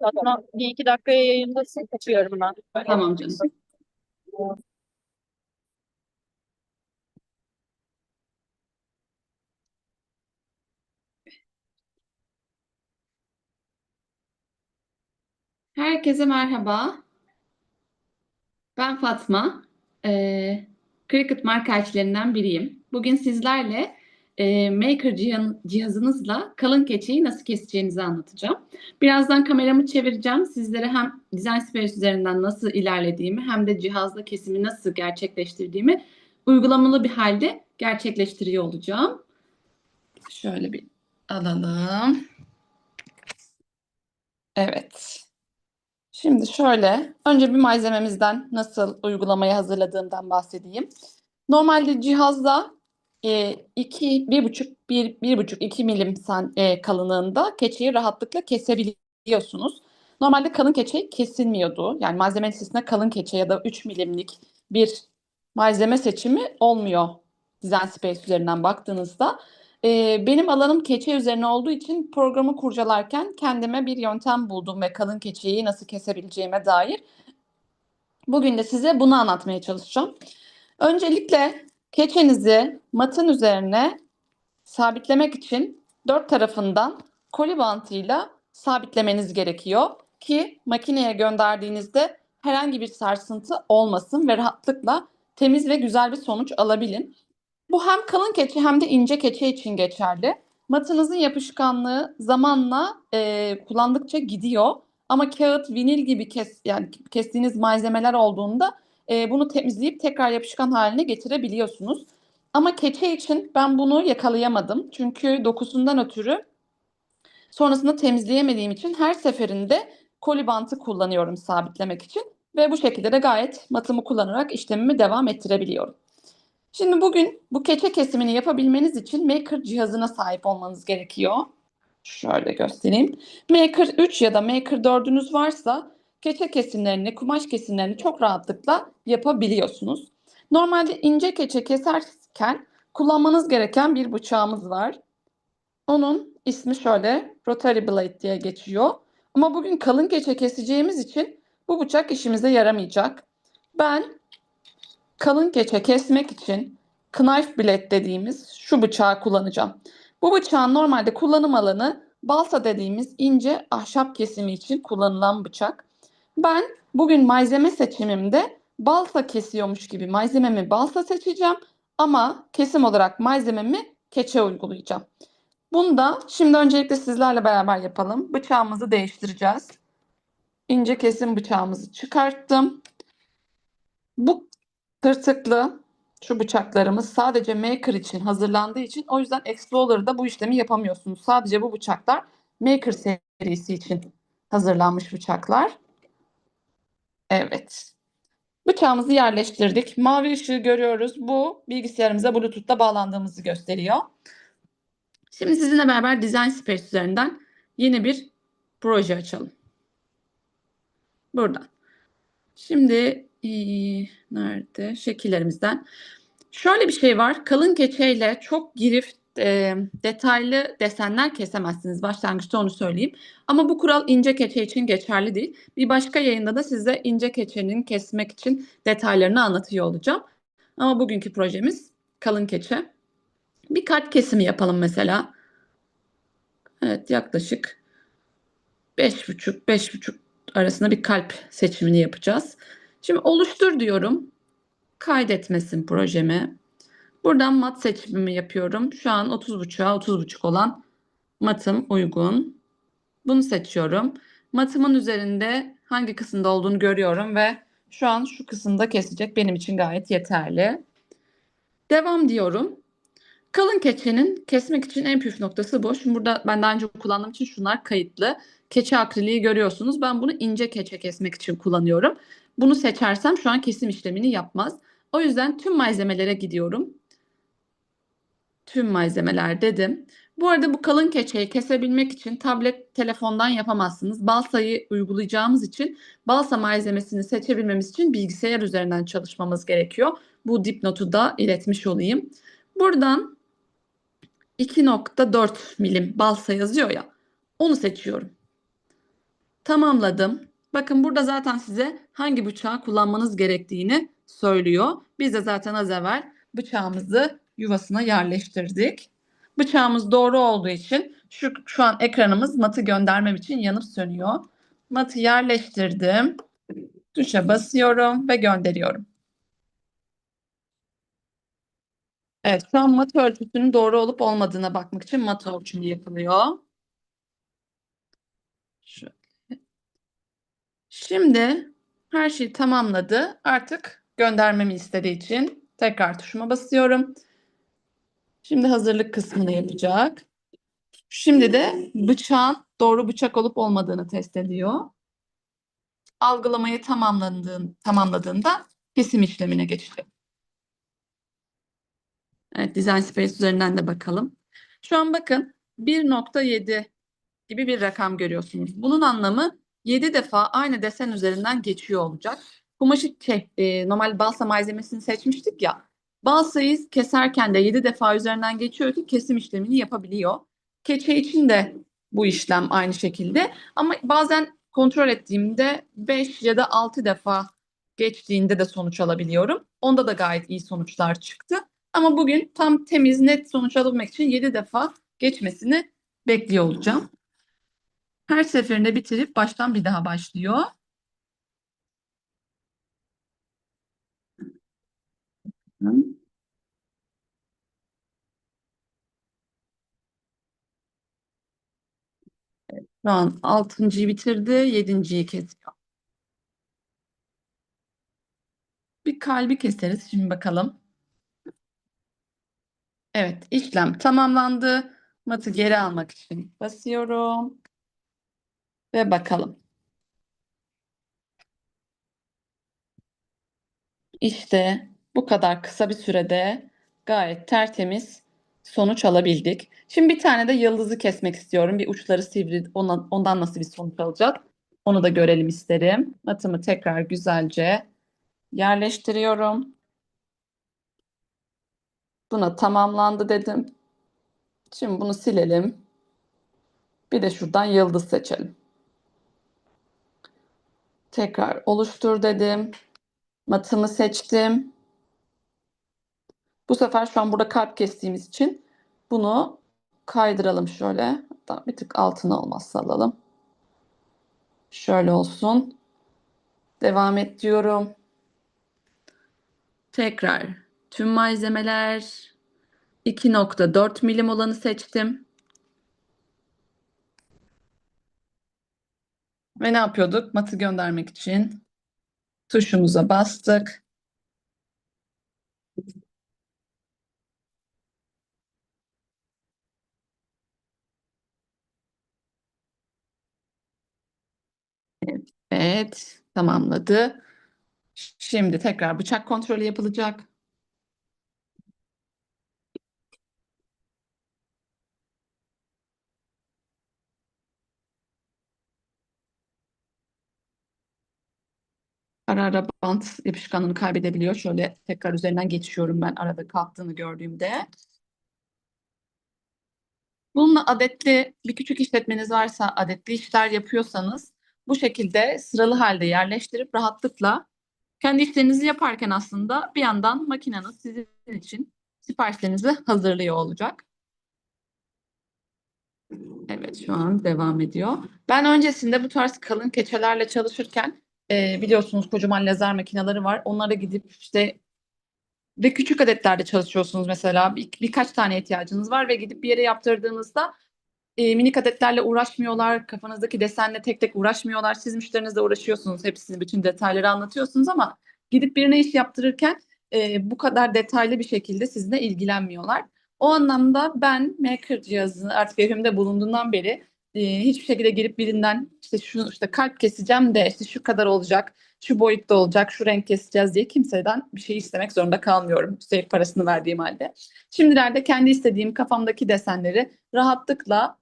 Fatma bir iki dakikaya yayındasın. Kaçıyorum ben. Tamam canım. Herkese merhaba. Ben Fatma. Ee, Cricut marka elçilerinden biriyim. Bugün sizlerle e, Maker cihazınızla kalın keçeyi nasıl keseceğinizi anlatacağım. Birazdan kameramı çevireceğim. Sizlere hem Design Space üzerinden nasıl ilerlediğimi hem de cihazla kesimi nasıl gerçekleştirdiğimi uygulamalı bir halde gerçekleştiriyor olacağım. Şöyle bir alalım. Evet. Şimdi şöyle, önce bir malzememizden nasıl uygulamayı hazırladığımdan bahsedeyim. Normalde cihazda e, iki, bir buçuk, bir, bir buçuk, iki milim san, e, kalınlığında keçeyi rahatlıkla kesebiliyorsunuz. Normalde kalın keçe kesilmiyordu. Yani malzeme listesinde kalın keçe ya da 3 milimlik bir malzeme seçimi olmuyor Design Space üzerinden baktığınızda. Ee, benim alanım keçe üzerine olduğu için programı kurcalarken kendime bir yöntem buldum ve kalın keçeyi nasıl kesebileceğime dair. Bugün de size bunu anlatmaya çalışacağım. Öncelikle keçenizi matın üzerine sabitlemek için dört tarafından koli bantıyla sabitlemeniz gerekiyor ki makineye gönderdiğinizde herhangi bir sarsıntı olmasın ve rahatlıkla temiz ve güzel bir sonuç alabilin. Bu hem kalın keçe hem de ince keçe için geçerli. Matınızın yapışkanlığı zamanla e, kullandıkça gidiyor. Ama kağıt, vinil gibi kes, yani kestiğiniz malzemeler olduğunda e, bunu temizleyip tekrar yapışkan haline getirebiliyorsunuz. Ama keçe için ben bunu yakalayamadım. Çünkü dokusundan ötürü sonrasında temizleyemediğim için her seferinde koli bantı kullanıyorum sabitlemek için. Ve bu şekilde de gayet matımı kullanarak işlemimi devam ettirebiliyorum. Şimdi bugün bu keçe kesimini yapabilmeniz için Maker cihazına sahip olmanız gerekiyor. Şöyle göstereyim. Maker 3 ya da Maker 4'ünüz varsa keçe kesimlerini, kumaş kesimlerini çok rahatlıkla yapabiliyorsunuz. Normalde ince keçe keserken kullanmanız gereken bir bıçağımız var. Onun ismi şöyle Rotary Blade diye geçiyor. Ama bugün kalın keçe keseceğimiz için bu bıçak işimize yaramayacak. Ben kalın keçe kesmek için knife blade dediğimiz şu bıçağı kullanacağım. Bu bıçağın normalde kullanım alanı balsa dediğimiz ince ahşap kesimi için kullanılan bıçak. Ben bugün malzeme seçimimde balsa kesiyormuş gibi malzememi balsa seçeceğim ama kesim olarak malzememi keçe uygulayacağım. Bunu da şimdi öncelikle sizlerle beraber yapalım. Bıçağımızı değiştireceğiz. İnce kesim bıçağımızı çıkarttım. Bu tırtıklı şu bıçaklarımız sadece Maker için hazırlandığı için o yüzden Explorer'da bu işlemi yapamıyorsunuz. Sadece bu bıçaklar Maker serisi için hazırlanmış bıçaklar. Evet. Bıçağımızı yerleştirdik. Mavi ışığı görüyoruz. Bu bilgisayarımıza Bluetooth'la bağlandığımızı gösteriyor. Şimdi sizinle beraber Design Space üzerinden yeni bir proje açalım. Buradan. Şimdi ee, nerede? Şekillerimizden. Şöyle bir şey var. Kalın keçeyle çok girift e, detaylı desenler kesemezsiniz. Başlangıçta onu söyleyeyim. Ama bu kural ince keçe için geçerli değil. Bir başka yayında da size ince keçenin kesmek için detaylarını anlatıyor olacağım. Ama bugünkü projemiz kalın keçe. Bir kalp kesimi yapalım mesela. Evet yaklaşık 5,5-5,5 arasında bir kalp seçimini yapacağız. Şimdi oluştur diyorum. Kaydetmesin projemi. Buradan mat seçimimi yapıyorum. Şu an 30.5'a 30.5 olan matım uygun. Bunu seçiyorum. Matımın üzerinde hangi kısımda olduğunu görüyorum ve şu an şu kısımda kesecek benim için gayet yeterli. Devam diyorum. Kalın keçenin kesmek için en püf noktası bu. Şimdi burada ben daha önce kullandığım için şunlar kayıtlı. Keçe akriliği görüyorsunuz. Ben bunu ince keçe kesmek için kullanıyorum. Bunu seçersem şu an kesim işlemini yapmaz. O yüzden tüm malzemelere gidiyorum. Tüm malzemeler dedim. Bu arada bu kalın keçeyi kesebilmek için tablet telefondan yapamazsınız. Balsayı uygulayacağımız için balsa malzemesini seçebilmemiz için bilgisayar üzerinden çalışmamız gerekiyor. Bu dipnotu da iletmiş olayım. Buradan 2.4 milim balsa yazıyor ya. Onu seçiyorum. tamamladım. Bakın burada zaten size hangi bıçağı kullanmanız gerektiğini söylüyor. Biz de zaten az evvel bıçağımızı yuvasına yerleştirdik. Bıçağımız doğru olduğu için şu, şu an ekranımız matı göndermem için yanıp sönüyor. Matı yerleştirdim. Tuşa basıyorum ve gönderiyorum. Evet, şu an mat ölçüsünün doğru olup olmadığına bakmak için mat ölçümü yapılıyor. Şimdi her şeyi tamamladı. Artık göndermemi istediği için tekrar tuşuma basıyorum. Şimdi hazırlık kısmını yapacak. Şimdi de bıçağın doğru bıçak olup olmadığını test ediyor. Algılamayı tamamlandığın, tamamladığında kesim işlemine geçecek. Evet, Design Space üzerinden de bakalım. Şu an bakın 1.7 gibi bir rakam görüyorsunuz. Bunun anlamı 7 defa aynı desen üzerinden geçiyor olacak. Kumaşı şey, e, normal balsa malzemesini seçmiştik ya. Balsayı keserken de 7 defa üzerinden geçiyor ki kesim işlemini yapabiliyor. Keçe için de bu işlem aynı şekilde. Ama bazen kontrol ettiğimde 5 ya da 6 defa geçtiğinde de sonuç alabiliyorum. Onda da gayet iyi sonuçlar çıktı. Ama bugün tam temiz, net sonuç alabilmek için 7 defa geçmesini bekliyor olacağım. Her seferinde bitirip baştan bir daha başlıyor. Şu an altıncıyı bitirdi, yedinciyi kesiyor. Bir kalbi keseriz şimdi bakalım. Evet, işlem tamamlandı. Matı geri almak için basıyorum. Ve bakalım. İşte bu kadar kısa bir sürede gayet tertemiz sonuç alabildik. Şimdi bir tane de yıldızı kesmek istiyorum. Bir uçları sivri. Ona, ondan nasıl bir sonuç alacak? Onu da görelim isterim. Matımı tekrar güzelce yerleştiriyorum. Buna tamamlandı dedim. Şimdi bunu silelim. Bir de şuradan yıldız seçelim. Tekrar oluştur dedim. Matımı seçtim. Bu sefer şu an burada kalp kestiğimiz için bunu kaydıralım şöyle. Hatta bir tık altına olmazsa alalım. Şöyle olsun. Devam et diyorum. Tekrar tüm malzemeler 2.4 milim olanı seçtim. Ve ne yapıyorduk? Matı göndermek için tuşumuza bastık. Evet, tamamladı. Şimdi tekrar bıçak kontrolü yapılacak. Ara ara bant yapışkanlığını kaybedebiliyor. Şöyle tekrar üzerinden geçiyorum ben arada kalktığını gördüğümde. Bununla adetli bir küçük işletmeniz varsa, adetli işler yapıyorsanız bu şekilde sıralı halde yerleştirip rahatlıkla kendi işlerinizi yaparken aslında bir yandan makineniz sizin için siparişlerinizi hazırlıyor olacak. Evet şu an devam ediyor. Ben öncesinde bu tarz kalın keçelerle çalışırken e, biliyorsunuz kocaman lazer makineleri var. Onlara gidip işte ve küçük adetlerde çalışıyorsunuz mesela bir, birkaç tane ihtiyacınız var ve gidip bir yere yaptırdığınızda e, minik adetlerle uğraşmıyorlar. Kafanızdaki desenle tek tek uğraşmıyorlar. Siz müşterinizle uğraşıyorsunuz. Hepsini bütün detayları anlatıyorsunuz ama gidip birine iş yaptırırken e, bu kadar detaylı bir şekilde sizinle ilgilenmiyorlar. O anlamda ben Maker cihazını artık evimde bulunduğundan beri e, hiçbir şekilde girip birinden işte şu işte kalp keseceğim de işte şu kadar olacak, şu boyutta olacak, şu renk keseceğiz diye kimseden bir şey istemek zorunda kalmıyorum. Üstelik parasını verdiğim halde. Şimdilerde kendi istediğim kafamdaki desenleri rahatlıkla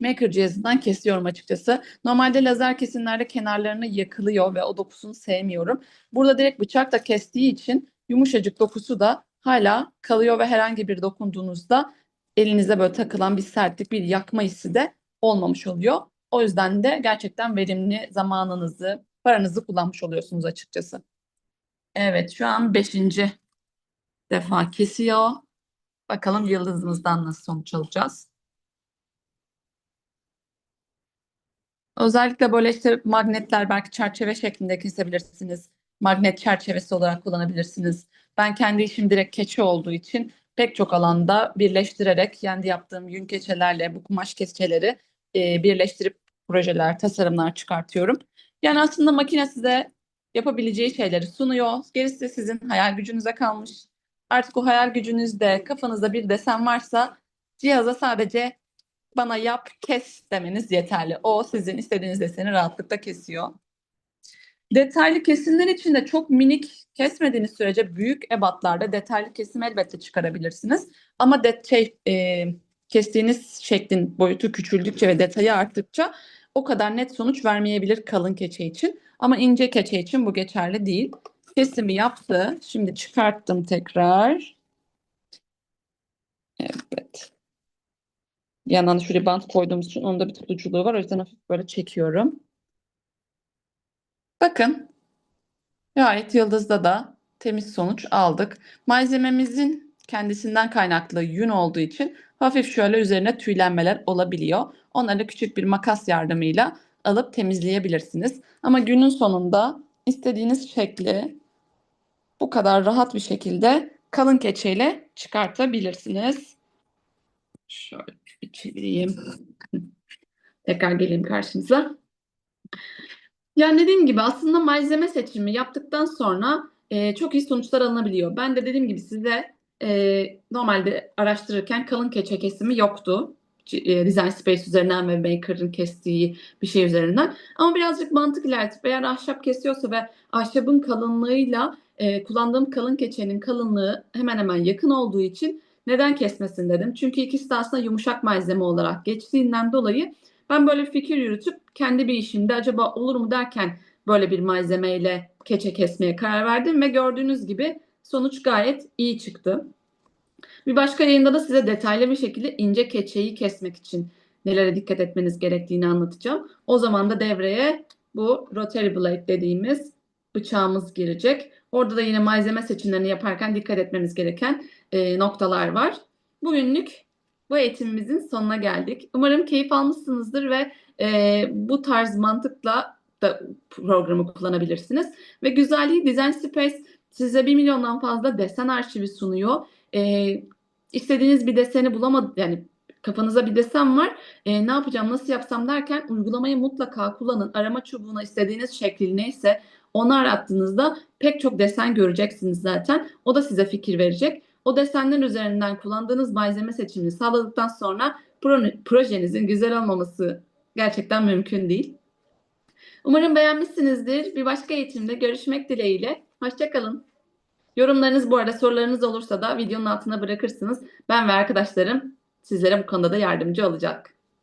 Maker cihazından kesiyorum açıkçası. Normalde lazer kesimlerde kenarlarını yakılıyor ve o dokusunu sevmiyorum. Burada direkt bıçakla kestiği için yumuşacık dokusu da hala kalıyor ve herhangi bir dokunduğunuzda elinize böyle takılan bir sertlik, bir yakma hissi de olmamış oluyor. O yüzden de gerçekten verimli zamanınızı, paranızı kullanmış oluyorsunuz açıkçası. Evet, şu an beşinci defa kesiyor. Bakalım yıldızımızdan nasıl sonuç alacağız. Özellikle böyle işte magnetler belki çerçeve şeklinde kesebilirsiniz. Magnet çerçevesi olarak kullanabilirsiniz. Ben kendi işim direkt keçe olduğu için pek çok alanda birleştirerek kendi yaptığım yün keçelerle bu kumaş keçeleri e, birleştirip projeler, tasarımlar çıkartıyorum. Yani aslında makine size yapabileceği şeyleri sunuyor. Gerisi de sizin hayal gücünüze kalmış. Artık o hayal gücünüzde kafanızda bir desen varsa cihaza sadece bana yap, kes demeniz yeterli. O sizin istediğiniz deseni rahatlıkla kesiyor. Detaylı kesimler için de çok minik kesmediğiniz sürece büyük ebatlarda detaylı kesim elbette çıkarabilirsiniz. Ama de, şey, e, kestiğiniz şeklin boyutu küçüldükçe ve detayı arttıkça o kadar net sonuç vermeyebilir kalın keçe için. Ama ince keçe için bu geçerli değil. Kesimi yaptı. Şimdi çıkarttım tekrar. Evet. Yandan şuraya bant koyduğumuz için onda bir tutuculuğu var. O yüzden hafif böyle çekiyorum. Bakın. Gayet yıldızda da temiz sonuç aldık. Malzememizin kendisinden kaynaklı yün olduğu için hafif şöyle üzerine tüylenmeler olabiliyor. Onları küçük bir makas yardımıyla alıp temizleyebilirsiniz. Ama günün sonunda istediğiniz şekli bu kadar rahat bir şekilde kalın keçeyle çıkartabilirsiniz. Şöyle bir çevireyim. Tekrar geleyim karşınıza. Yani dediğim gibi aslında malzeme seçimi yaptıktan sonra e, çok iyi sonuçlar alınabiliyor. Ben de dediğim gibi size e, normalde araştırırken kalın keçe kesimi yoktu. E, Design Space üzerinden ve Maker'ın kestiği bir şey üzerinden. Ama birazcık mantık ilerletip eğer ahşap kesiyorsa ve ahşabın kalınlığıyla e, kullandığım kalın keçenin kalınlığı hemen hemen yakın olduğu için neden kesmesin dedim. Çünkü ikisi de aslında yumuşak malzeme olarak geçtiğinden dolayı ben böyle fikir yürütüp kendi bir işimde acaba olur mu derken böyle bir malzemeyle keçe kesmeye karar verdim ve gördüğünüz gibi sonuç gayet iyi çıktı. Bir başka yayında da size detaylı bir şekilde ince keçeyi kesmek için nelere dikkat etmeniz gerektiğini anlatacağım. O zaman da devreye bu rotary blade dediğimiz bıçağımız girecek. Orada da yine malzeme seçimlerini yaparken dikkat etmemiz gereken e, noktalar var. Bugünlük bu eğitimimizin sonuna geldik. Umarım keyif almışsınızdır ve e, bu tarz mantıkla da programı kullanabilirsiniz. Ve güzelliği Design Space size 1 milyondan fazla desen arşivi sunuyor. E, istediğiniz bir deseni bulamadı yani kafanıza bir desen var. E, ne yapacağım, nasıl yapsam derken uygulamayı mutlaka kullanın. Arama çubuğuna istediğiniz şekil neyse onu arattığınızda pek çok desen göreceksiniz zaten. O da size fikir verecek. O desenler üzerinden kullandığınız malzeme seçimini sağladıktan sonra pro- projenizin güzel olmaması gerçekten mümkün değil. Umarım beğenmişsinizdir. Bir başka eğitimde görüşmek dileğiyle. Hoşçakalın. Yorumlarınız bu arada sorularınız olursa da videonun altına bırakırsınız. Ben ve arkadaşlarım sizlere bu konuda da yardımcı olacak.